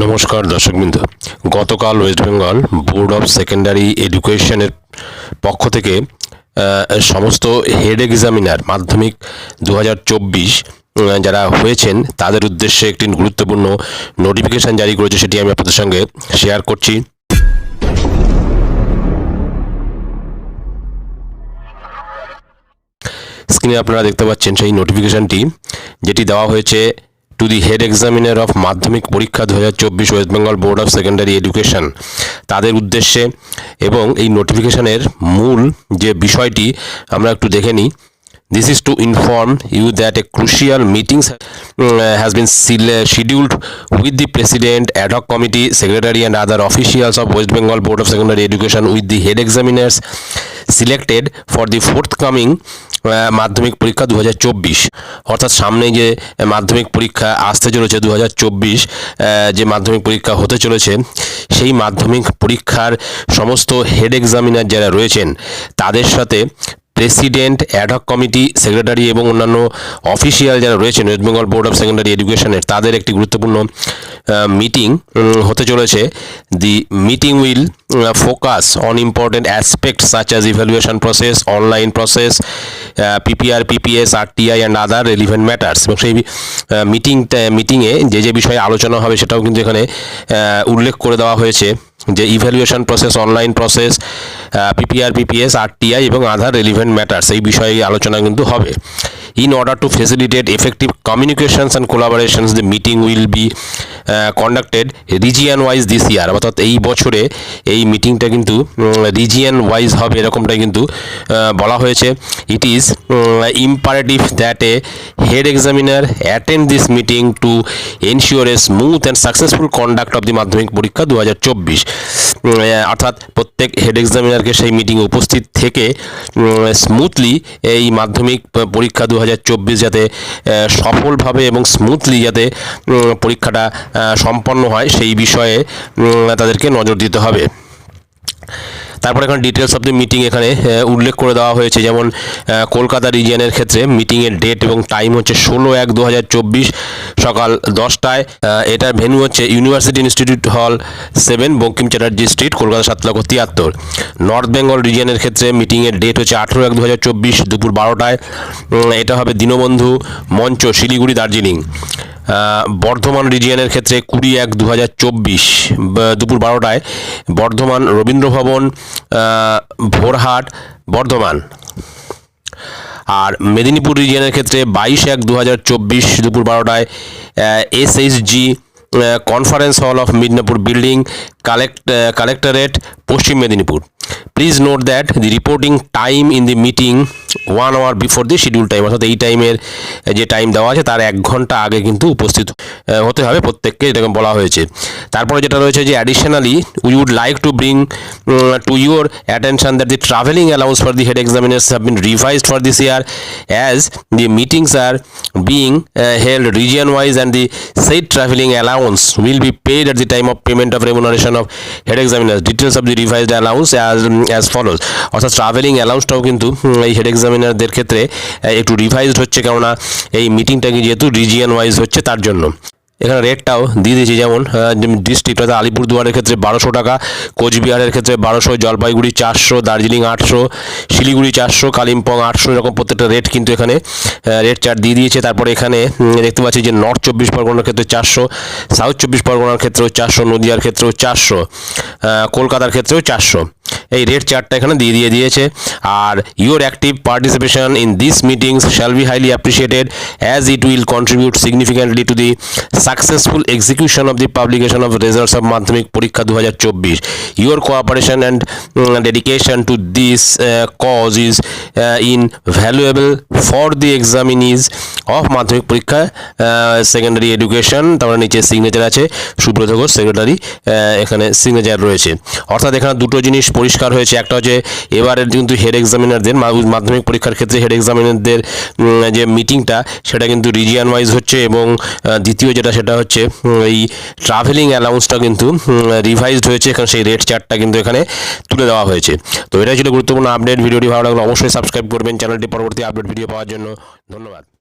নমস্কার দর্শকবৃন্দ। গতকাল West Bengal board of secondary এডুকেশনের পক্ষ থেকে সমস্ত হেড এক্সামিনার মাধ্যমিক দু হাজার চব্বিশ যারা হয়েছেন, তাদের উদ্দেশ্যে একটি গুরুত্বপূর্ণ নোটিফিকেশন জারি করেছে, সেটি আমি আপনাদের সঙ্গে শেয়ার করছি। স্ক্রিনে আপনারা দেখতে পাচ্ছেন সেই নোটিফিকেশনটি যেটি দেওয়া হয়েছে to the head examiner of Madhyamik পরীক্ষা দু হাজার চব্বিশ West Bengal board of secondary education তাদের উদ্দেশ্যে এবং এই নোটিফিকেশনের মূল যে বিষয়টি আমরা একটু দেখে নিই This is to inform you that a crucial meeting uh, has been scheduled with the President, ad hoc committee, secretary and other officials of West Bengal Board of Secondary Education with the head examiners selected for the forthcoming মাধ্যমিক পরীক্ষা দু হাজার চব্বিশ অর্থাৎ সামনে যে মাধ্যমিক পরীক্ষা আসতে চলেছে দু হাজার চব্বিশ যে মাধ্যমিক পরীক্ষা হতে চলেছে সেই মাধ্যমিক পরীক্ষার সমস্ত হেড এক্সামিনার যারা রয়েছেন তাদের সাথে প্রেসিডেন্ট অ্যাডহক কমিটি সেক্রেটারি এবং অন্যান্য অফিসিয়াল যারা রয়েছেন West Bengal board of secondary এডুকেশনের তাদের একটি গুরুত্বপূর্ণ মিটিং হতে চলেছে। The meeting will focus on important aspect such as evaluation process online process PPR PPS RTI and other relevant matters এবং সেই মিটিংটা মিটিংয়ে যে যে বিষয়ে আলোচনা হবে সেটাও কিন্তু এখানে উল্লেখ করে দেওয়া হয়েছে। যে evaluation process online process PPR PPS RTI এবং আধার রেলিভেন্ট ম্যাটার্স এই বিষয়ে আলোচনা কিন্তু হবে। In order to facilitate effective communications and collaborations the meeting will be conducted region wise this year অর্থাৎ এই বছরে এই মিটিংটা কিন্তু রিজিয়ান ওয়াইজ হবে এরকমটাই কিন্তু বলা হয়েছে। It is imperative that a head examiner attend this meeting to ensure a smooth and successful conduct of the Madhyamik পরীক্ষা দু হাজার চব্বিশ অর্থাৎ প্রত্যেক হেড এক্সামিনারকে সেই মিটিংয়ে উপস্থিত থেকে স্মুথলি এই মাধ্যমিক পরীক্ষা দু হাজার চব্বিশ যাতে সফলভাবে এবং স্মুথলি যাতে পরীক্ষাটা সম্পন্ন হয় সেই বিষয়ে তাদেরকে নজর দিতে হবে। তারপর এখানে ডিটেলস অফ দ্য মিটিং এখানে উল্লেখ করে দেওয়া হয়েছে। যেমন কলকাতা রিজিয়নের ক্ষেত্রে মিটিংয়ের ডেট এবং টাইম হচ্ছে ষোলো এক দু সকাল দশটায়। এটার ভেন্যু হচ্ছে university institute hall seven Bankim Chatterjee street Kolkata সাত লক্ষ তিয়াত্তর। নর্থ বেঙ্গল রিজিয়নের ক্ষেত্রে মিটিংয়ের ডেট হচ্ছে আঠেরো এক দু দুপুর বারোটায়। এটা হবে দীনবন্ধু মঞ্চ, শিলিগুড়ি, দার্জিলিং। বর্ধমান রিজিয়নের ক্ষেত্রে কুড়ি এক দু দুপুর বারোটায় বর্ধমান রবীন্দ্র ভবন ভোরহাট, বর্ধমান। আর মেদিনীপুর রিজিয়নের ক্ষেত্রে বাইশ এক দু দুপুর বারোটায় S H G conference hall of Midnapore building, collect collectorate, Paschim Medinipur. Please note that the reporting time in the meeting one hour before the schedule time অর্থাৎ এই টাইমের যে টাইম দেওয়া আছে, তার এক ঘণ্টা আগে কিন্তু উপস্থিত হতে হবে প্রত্যেককে এরকম বলা হয়েছে। তারপরে যেটা রয়েছে যে additionally we would like to bring to your attention that the travelling allowance for the head examiners have been revised for this year as the meetings are being held region wise and the set travelling allowance will be paid at the time of payment of remuneration of head examiners. Details of the revised allowance as as follows. অর্থাৎ travelling অ্যালাউন্সটাও কিন্তু এই head এক্সামিনারদের ক্ষেত্রে একটু revised হচ্ছে কেননা এই মিটিংটাকে যেহেতু রিজিয়ন ওয়াইজ হচ্ছে তার জন্য। এখানে রেটটাও দিয়ে দিয়েছি যেমন ডিস্ট্রিক্ট অর্থাৎ আলিপুরদুয়ারের ক্ষেত্রে বারোশো টাকা, কোচবিহারের ক্ষেত্রে বারোশো, জলপাইগুড়ি চারশো, দার্জিলিং আটশো, শিলিগুড়ি চারশো, কালিম্পং আটশো, এরকম প্রত্যেকটা রেট কিন্তু এখানে রেট চার্ট দিয়ে দিয়েছে। তারপরে এখানে দেখতে পাচ্ছি যে নর্থ চব্বিশ পরগনার ক্ষেত্রে চারশো সাউথ চব্বিশ পরগনার ক্ষেত্রেও চারশো, নদিয়ার ক্ষেত্রেও চারশো কলকাতার ক্ষেত্রেও চারশো। এই রেড চার্টটা এখানে দিয়ে দিয়ে দিয়েছে। আর your active participation in this meetings shall be highly appreciated as it will contribute significantly to the successful execution of the publication of results of Madhyamik পরীক্ষা দু হাজার চব্বিশ your cooperation and dedication to this cause is invaluable for the examinees of Madhyamik পরীক্ষা secondary education তারপরে নিচে signature আছে। Subrata Ghosh secretary এখানে signature রয়েছে। অর্থাৎ এখানে দুটো জিনিস পরিষ্কার হয়েছে। একটা হচ্ছে এবারের কিন্তু হেড এক্সামিনারদের মাধ্যমিক পরীক্ষার ক্ষেত্রে হেড এক্সামিনারদের যে মিটিংটা সেটা কিন্তু রিজিয়ান ওয়াইজ হচ্ছে এবং দ্বিতীয় যেটা, সেটা হচ্ছে এই ট্রাভেলিং অ্যালাউন্সটা কিন্তু রিভাইজড হয়েছে। এখানে সেই রেট চার্টটা কিন্তু এখানে তুলে দেওয়া হয়েছে। তো এটাই ছিল গুরুত্বপূর্ণ আপডেট ভিডিওটি ভালো লাগলে অবশ্যই সাবস্ক্রাইব করবেন। চ্যানেলটি পরবর্তী আপডেট ভিডিও পাওয়ার জন্য ধন্যবাদ।